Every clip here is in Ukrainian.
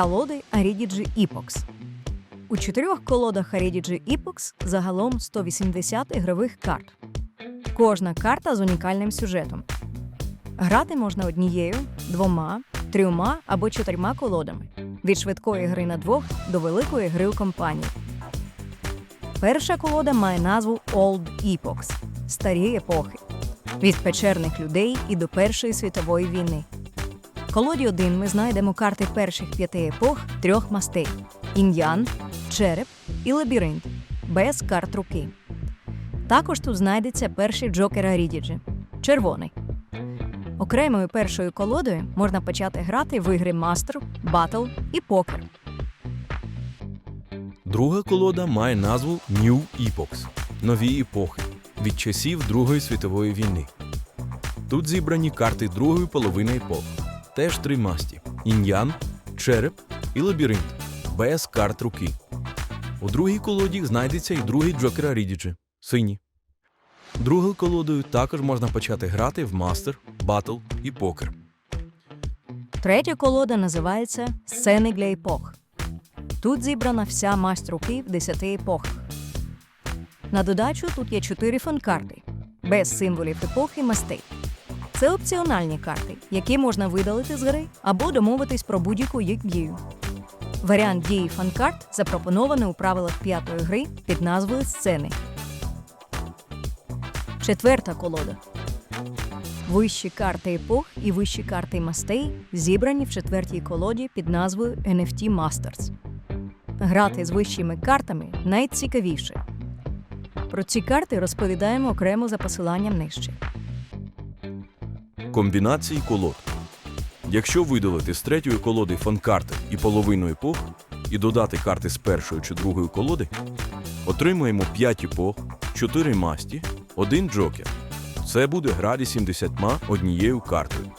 Колоди Арідіджі Іпокс. У чотирьох колодах Арідіджі Іпокс загалом 180 ігрових карт. Кожна карта з унікальним сюжетом. Грати можна однією, двома, трьома або чотирма колодами від швидкої гри на двох до великої гри у компанії. Перша колода має назву Old Epochs – старі епохи від печерних людей і до Першої світової війни. В колоді 1 ми знайдемо карти перших п'яти епох трьох мастей: індіан, череп і лабіринт без карт руки. Також тут знайдеться перший джокер Арідіджі червоний. Окремою першою колодою можна почати грати в ігри Мастер, Батл і Покер. Друга колода має назву New Epochs – нові епохи від часів Другої світової війни. Тут зібрані карти другої половини епох, теж три масті: ін'ян, череп і лабіринт без карт руки. У другій колоді знайдеться і другий Джокер Рідіджі синій. Другою колодою також можна почати грати в мастер, батл і покер. Третя колода називається Сцени для епох. Тут зібрана вся масть руки в 10 епохах. На додачу тут є 4 фон-карти без символів епох і мастей. Це опціональні карти, які можна видалити з гри або домовитись про будь-яку їх дію. Варіант дії фан-карт запропонований у правилах п'ятої гри під назвою Сцени. Четверта колода. Вищі карти епох і вищі карти мастей зібрані в четвертій колоді під назвою NFT Masters. Грати з вищими картами найцікавіше. Про ці карти розповідаємо окремо за посиланням нижче. Комбінації колод. Якщо видалити з третьої колоди фон-карти і половину епох і додати карти з першої чи другої колоди, отримуємо 5 епох, 4 масті, 1 джокер. Це буде гра зі 70 однією картою.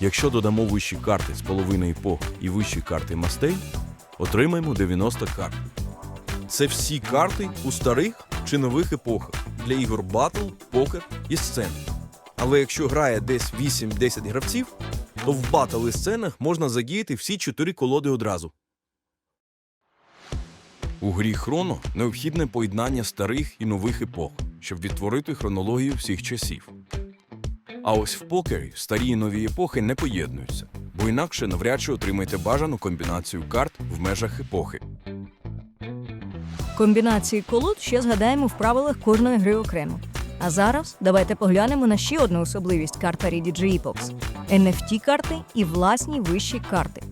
Якщо додамо вищі карти з половини епох і вищі карти мастей, отримаємо 90 карт. Це всі карти у старих чи нових епохах для ігор батл, покер і сцен. Але якщо грає десь 8-10 гравців, то в батл і сценах можна задіяти всі чотири колоди одразу. У грі Хроно необхідне поєднання старих і нових епох, щоб відтворити хронологію всіх часів. А ось в покері старі і нові епохи не поєднуються, бо інакше навряд чи отримаєте бажану комбінацію карт в межах епохи. Комбінації колод ще згадаємо в правилах кожної гри окремо. А зараз давайте поглянемо на ще одну особливість карта Ready Epochs – NFT карти і власні вищі карти.